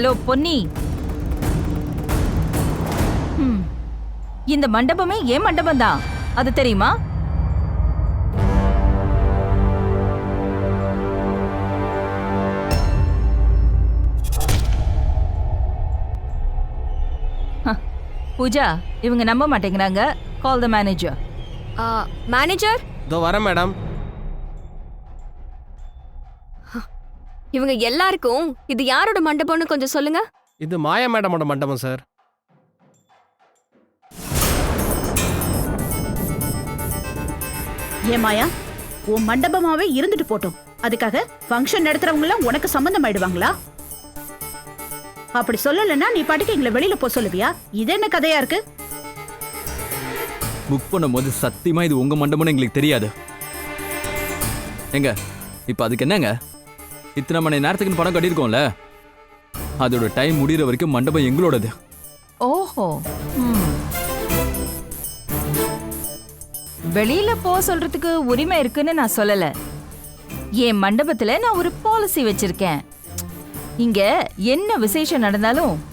Hello Ponni. இந்த மண்டபமே ஏன் மண்டபம் தான் அது தெரியுமா? ஹ, பூஜா இவங்க நம்ப மாட்டேங்கிறாங்க. கால் த மேனேஜர் மேனேஜர் இதோ வரேன் மேடம் இவங்க எல்லாருக்கும் இது யாரோட மண்டபம்னு கொஞ்சம் சொல்லுங்க. இது மாயா மேடமோட மண்டபம் சார். ஏன் மாயா உன் மண்டபமாவே இருந்துட்டு போட்டோம். அதுக்காக ஃபங்க்ஷன் நடத்துறவங்க எல்லாம் உனக்கு சம்பந்தம் ஆயிடுவாங்களா அப்படி சொல்லலைன்னா நீ பாட்டுக்கு எங்களை வெளியில போ சொல்லுவியா? இது என்ன கதையா இருக்கு? புக் பண்ணும்போது சத்தியமா இது உங்க மண்டபம்னு எங்களுக்கு தெரியாது. எங்க? இப்போ அதுக்கு என்னங்க? இத்தனை மணி நேரத்துக்கு பணம் கட்டியிருக்கோம்ல. அதோட டைம் முடிகிற வரைக்கும் மண்டபம் எங்களோடது. ஓஹோ. வெளியில போ சொல்றதுக்கு உரிமை இருக்குன்னு நான் சொல்லல. என் மண்டபத்துல நான் ஒரு பாலிசி வச்சிருக்கேன். இங்க என்ன விசேஷம் நடந்தாலும்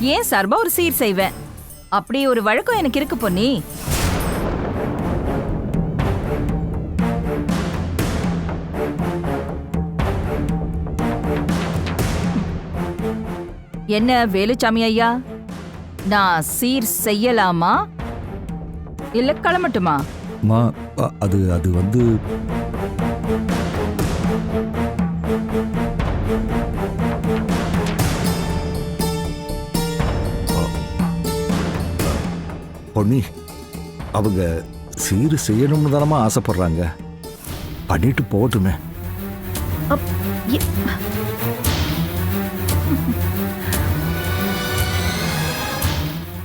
ஏன் சார்பா ஒரு சீர் செய்வேன். அப்படி ஒரு வழக்கம் எனக்கு இருக்கு பொன்னி. என்ன வேலுச்சாமி ஐயா? நான் சீர் செய்யலாமா? இல்ல கிளம்பட்டுமா? மா அது அது வந்து பொன்னி அவங்க சீர் செய்யணும்னு தானமா ஆசைப்படுறாங்க. பண்ணிட்டு போகட்டுமே.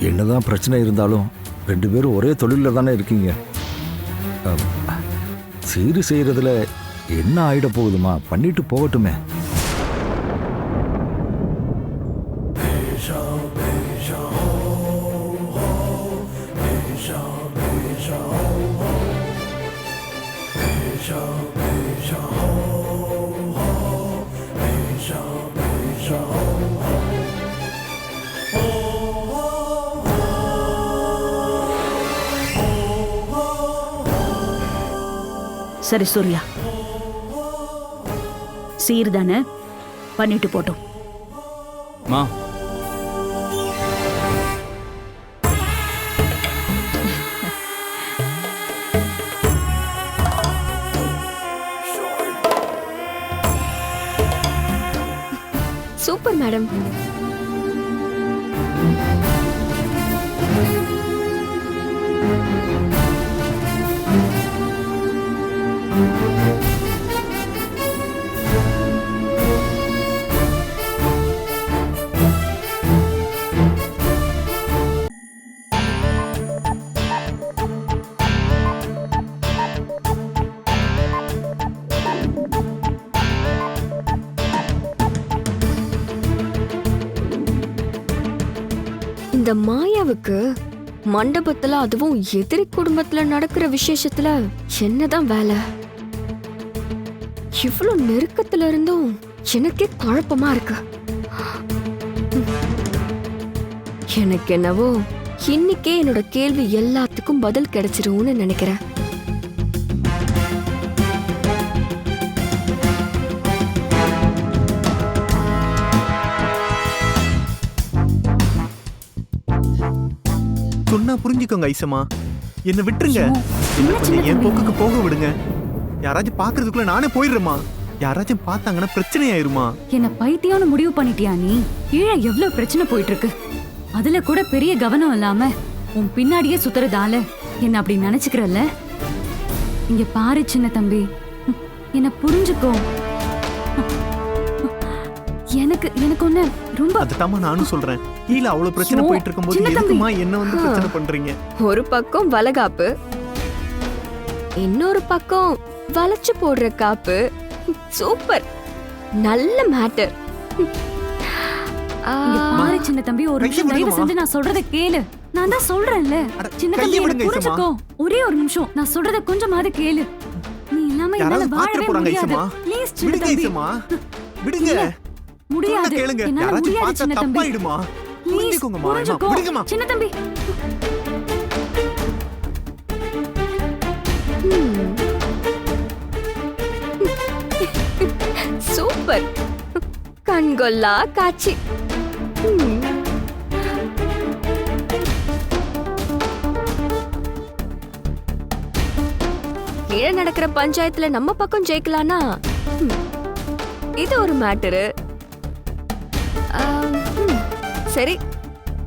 என்னதான் பிரச்சனை இருந்தாலும் ரெண்டு பேரும் ஒரே தொழிலில் தானே இருக்கீங்க. அம், செய்கிறதுல என்ன ஆகிட போகுதுமா? பண்ணிட்டு போகட்டுமே. சரி சூர்யா. சீர் தானே பண்ணிட்டு போட்டோம். மா. Super madam. இந்த மாயாவுக்கு மண்டபத்துல அதுவும் எதிரி குடும்பத்துல நடக்கிற விசேஷத்துல என்னதான் வேலை? இவ்வளவு நெருக்கத்துல இருந்தும் எனக்கே குழப்பமா இருக்கு. எனக்கு என்னவோ இன்னைக்கே என்னோட கேள்வி எல்லாத்துக்கும் பதில் கிடைச்சிரும்னு நினைக்கிறேன். சொன்னா புரிஞ்சுக்கோங்க ஐசம்மா. என்ன விட்டுருங்க. என்ன கொஞ்சம் என் போக்குக்கு போக விடுங்க. யாராச்சும் பாக்குறதுக்குள்ள நானே போயிடுறேம்மா. யாராச்சும் பார்த்தாங்கன்னா பிரச்சனை ஆயிருமா என்ன பைத்தியம்னு முடிவு பண்ணிட்டியா நீ? கீழே எவ்வளவு பிரச்சனை போயிட்டு இருக்கு அதுல கூட பெரிய கவனம் இல்லாம உன் பின்னாடியே சுத்துறதால என்ன அப்படி நினைச்சுக்கிறல்ல? இங்க பாரு சின்ன தம்பி. என்ன புரிஞ்சுக்கோ. எனக்கு எனக்கு ஒண்ணு ரொம்ப அதுதாம்மா நானும் சொல்றேன். கீழே அவ்வளவு பிரச்சனை போயிட்டு இருக்கும்போது. எதுக்குமா என்ன வந்து பிரச்சனை பண்றீங்க? ஒரு பக்கம் வலகாப்பு இன்னொரு பக்கம் வளைச்சு போடுற காப்பு. சூப்பர். நல்ல மேட்டர். பாரு சின்ன தம்பி ஒரு நிமிஷம் தயவு? செஞ்சு நான் சொல்றத கேளு. நான் தான் சொல்றேன்ல. அட, சின்ன தம்பி. புரிஞ்சுக்கோ. ஒரே ஒரு நிமிஷம். நான் சொல்றத கொஞ்சமாவது கேளு. நீ இல்லாம என்னால வாழவே முடியாது. ப்ளீஸ் சின்ன விடுங்க தம்பி. விடுங்க. முடியாது. கேளுங்க. யாராச்சும் பார்த்தா சின்ன தம்பி. தப்பாயிடுமா? புரிஞ்சுக்கோங்கம்மா. விடுங்கம்மா சின்ன தம்பி. சூப்பர். கண்கொள்ளா காட்சி. கீழே நடக்கிற பஞ்சாயத்துல நம்ம பக்கம் ஜெயிக்கலானா இது ஒரு மேட்டரு. சரி.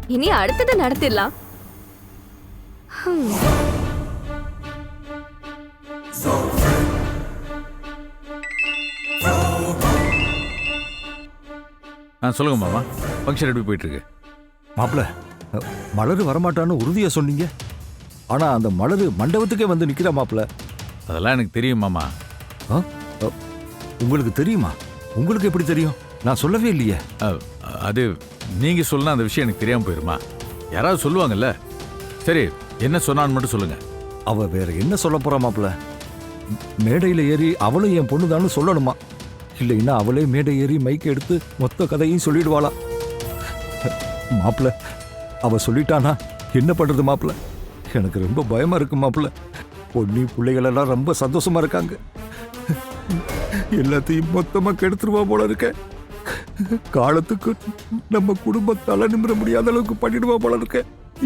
இனி அடுத்தது நடத்திடலாம். ஆ சொல்லுங்க மாமா. ஃபங்க்ஷன் எப்படி போயிட்டு இருக்கு மாப்பிள்ள மலரு வரமாட்டான்னு உறுதியா சொன்னீங்க. ஆனா அந்த மலரு மண்டபத்துக்கே வந்து நிக்கிறா மாப்பிள்ள அதெல்லாம் எனக்கு தெரியும் மாமா. ஆ? அ, உங்களுக்கு தெரியுமா? உங்களுக்கு எப்படி தெரியும்? நான் சொல்லவே இல்லையே. அ, அது நீங்கள் சொல்லனா அந்த விஷயம் எனக்கு தெரியாமல் போயிருமா? யாராவது சொல்லுவாங்கல்ல? சரி என்ன சொன்னான்னு மட்டும் சொல்லுங்க. அவ வேற என்ன சொல்ல போறா மாப்பிள்ள? மேடையில் ஏறி அவளும் என் பொண்ணுதான்னு சொல்லணுமா? இல்லைன்னா அவளே மேடை ஏறி மைக் எடுத்து மொத்த கதையும் சொல்லிடுவாளா? மாப்பிள்ள அவ சொல்லிட்டானா? என்ன பண்றது மாப்பிள்ள? எனக்கு ரொம்ப பயமா இருக்கு மாப்பிள்ள. பொண்ணி பிள்ளைகளெல்லாம் ரொம்ப சந்தோஷமா இருக்காங்க. எல்லாத்தையும் மொத்தமாக கெடுத்துருவா போல இருக்கேன் காலத்துக்கு நம்ம குடும்பம் தலை நிமிர முடியாத அளவுக்கு பண்ணிடுவா போல இருக்க.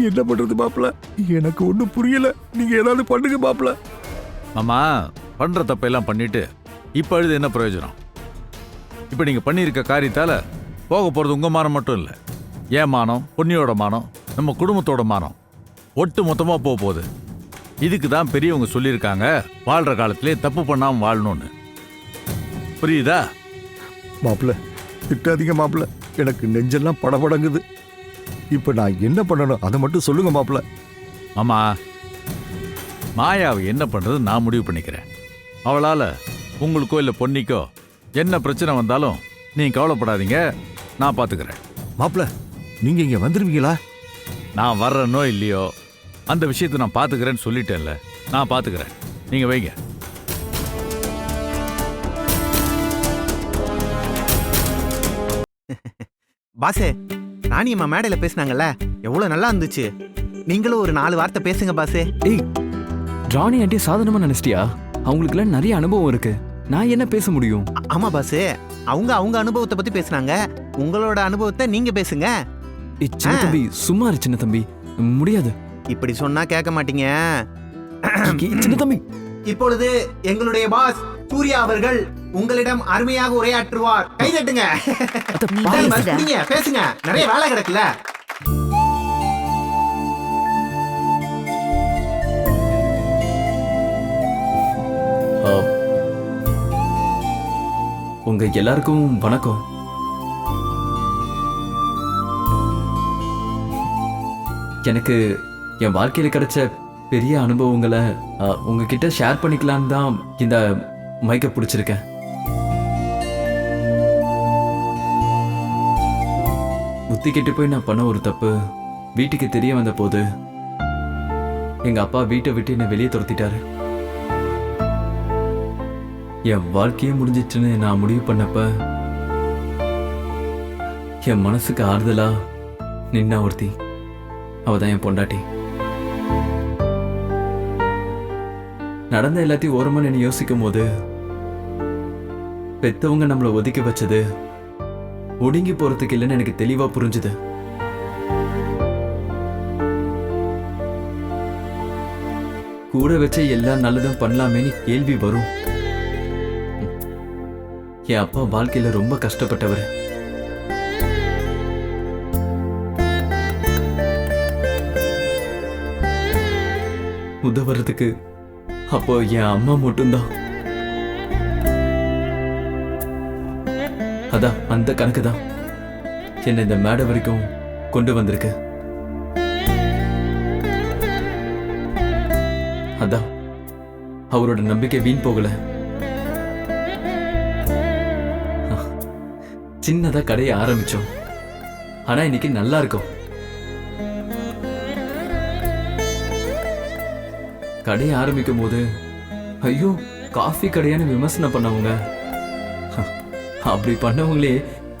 என்ன பண்றது மாப்பிள்ள எனக்கு ஒண்ணும் புரியல. நீங்க ஏதாவது பண்ணுங்க மாப்பிள்ள மாமா பண்ற தப்பெல்லாம் பண்ணிட்டு இப்ப அழுது என்ன பிரயோஜனம்? இப்ப நீங்க பண்ணியிருக்க காரியத்தால போக போறது உங்க மானம் மட்டும் இல்ல. ஏன் மானம் பொன்னியோட மானம் நம்ம குடும்பத்தோட மானம் ஒட்டு மொத்தமா போக போகுது. இதுக்கு தான் பெரியவங்க சொல்லியிருக்காங்க வாழ்ற காலத்திலே தப்பு பண்ணாம வாழணும்னு. புரியுதா? மாப்பிள்ள திட்டாதீங்க மாப்பிள்ள. எனக்கு நெஞ்செல்லாம் படபடங்குது. இப்ப நான் என்ன பண்ணணும்? அதை மட்டும் சொல்லுங்க மாப்பிள்ள. மாமா மாயாவை என்ன பண்றது நான் முடிவு பண்ணிக்கிறேன். அவளால உங்களுக்கோ இல்ல பொன்னிக்கோ என்ன பிரச்சனை வந்தாலும் நீங்க கவலைப்படாதீங்க. நான் பாத்துக்கிறேன். மாப்பிள்ள நீங்க இங்க வந்துருவீங்களா? நான் வர்றேனோ இல்லையோ அந்த விஷயத்தை நான் பாத்துக்கிறேன்னு சொல்லிட்டேன்ல. நான் பாத்துக்கிறேன். நீங்க வைங்க. பாசே ராணியம்மா மேடையில பேசுனாங்கல்ல? எவ்வளவு நல்லா இருந்துச்சு. நீங்களும் ஒரு நாலு வார்த்தை பேசுங்க பாசே. ஏய் ராணி ஆண்டி சாதாரணமா நினைச்சிட்டியா? அவங்களுக்குலாம் நிறைய அனுபவம் இருக்கு. நான் என்ன பேச முடியும்? ஆ- ஆமா பாசே. அவங்க அவங்க அனுபவத்தை பத்தி பேசுனாங்க. உங்களோட அனுபவத்தை நீங்க பேசுங்க. ஏய், சின்ன. தம்பி சும்மா இரு சின்ன தம்பி. முடியாது. இப்படி சொன்னா கேட்க மாட்டீங்க. ஏய், சின்ன தம்பி. இப்பொழுது எங்களுடைய பாஸ் சூர்யா அவர்கள் உங்களிடம் அருமையாக உரையாற்றுவார். கை தட்டுங்க. பேசுங்க. நிறைய வேலை கிடக்குல. உங்க எல்லாருக்கும் வணக்கம். எனக்கு என் வாழ்க்கையில கிடைச்ச பெரிய அனுபவங்களை உங்ககிட்ட ஷேர் பண்ணிக்கலான்னு தான் இந்த மைக்கை பிடிச்சிருக்கேன். முத்திக்கிட்டு போய் நான் பண்ண ஒரு தப்பு வீட்டுக்கு தெரிய வந்த போது எங்க அப்பா வீட்டை விட்டு என்னை வெளியே துரத்திட்டாரு. என் வாழ்க்கையே முடிஞ்சிச்சுன்னு நான் முடிவு பண்ணப்ப என் மனசுக்கு ஆறுதலா நின்னா ஒருத்தி. அவ தான் என் பொண்டாட்டி. நடந்த எல்லாத்தையும் ஓரமா நின்று யோசிக்கும் போது பெத்தவங்க நம்மளை ஒதுக்கி வச்சது ஒடுங்கி போறதுக்கு இல்லைன்னு எனக்கு தெளிவா புரிஞ்சுது. கூட வச்ச எல்லா நல்லதும் பண்ணலாமேன்னு கேள்வி வரும். என் அப்பா வாழ்க்கையில ரொம்ப கஷ்டப்பட்டவர். உதவுறதுக்கு அப்போ என் அம்மா மட்டும்தான். அதான் அந்த கணக்கு தான். என்னை இந்த மேடை வரைக்கும் கொண்டு வந்திருக்கு. அதான் அவரோட நம்பிக்கை வீண் போகல. சின்னதா கடையை ஆரம்பிச்சோம். ஆனா இன்னைக்கு நல்லா இருக்கும். கடையை ஆரம்பிக்கும் போது ஐயோ காஃபி கடையான்னு விமர்சனம் பண்ணவங்க. அப்படி பண்ணவங்களே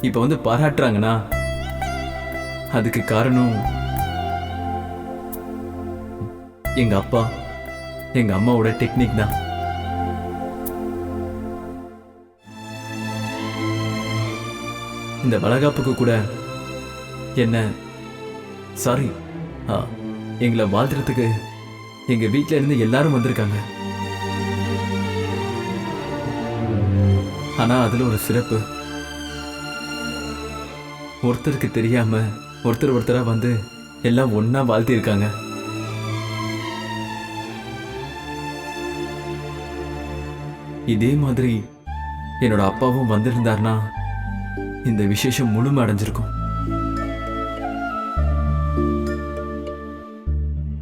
இப்போ வந்து பாராட்டுறாங்கன்னா அதுக்கு காரணம் எங்க அப்பா எங்க அம்மாவோட டெக்னிக் தான். இந்த வளகாப்புக்கு கூட என்ன சாரி எங்களை வாழ்த்துறதுக்கு எங்கள் வீட்டில இருந்து எல்லாரும் வந்திருக்காங்க. ஆனால் அதில் ஒரு சிறப்பு. ஒருத்தருக்கு தெரியாம ஒருத்தர் ஒருத்தராக வந்து எல்லாம் ஒன்றா வாழ்த்திருக்காங்க இதே மாதிரி என்னோட அப்பாவும் வந்திருந்தாருன்னா இந்த விசேஷம் முழுமை அடைஞ்சிருக்கும்.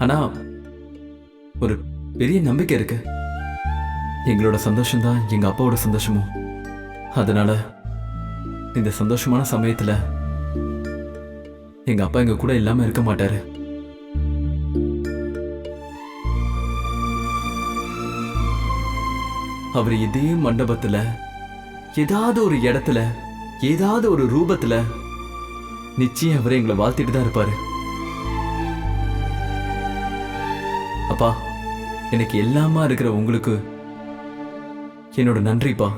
ஆனா ஒரு பெரிய நம்பிக்கை இருக்கு. எங்களோட சந்தோஷம் தான் எங்க அப்பாவோட சந்தோஷமும். அதனால இந்த சந்தோஷமான சமயத்துல எங்க அப்பா எங்க கூட இல்லாம இருக்க மாட்டாரு. அவர் இதே மண்டபத்துல ஏதாவது ஒரு இடத்துல ஏதாவது ஒரு ரூபத்துல நிச்சயம் அவர் எங்களை வாழ்த்திட்டு தான் இருப்பாரு. அப்பா எனக்கு எல்லாமா இருக்கிற உங்களுக்கு என்னோட நன்றிப்பா.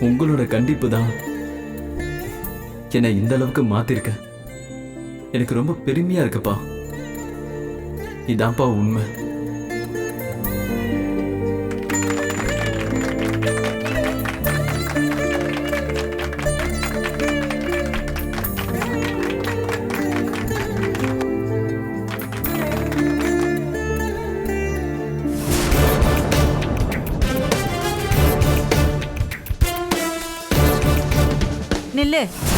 உங்களோட கண்டிப்பு தான் என்னை இந்த அளவுக்கு மாத்திருக்க. எனக்கு ரொம்ப பெருமையா இருக்குப்பா. இதான்ப்பா உண்மை. நில்லு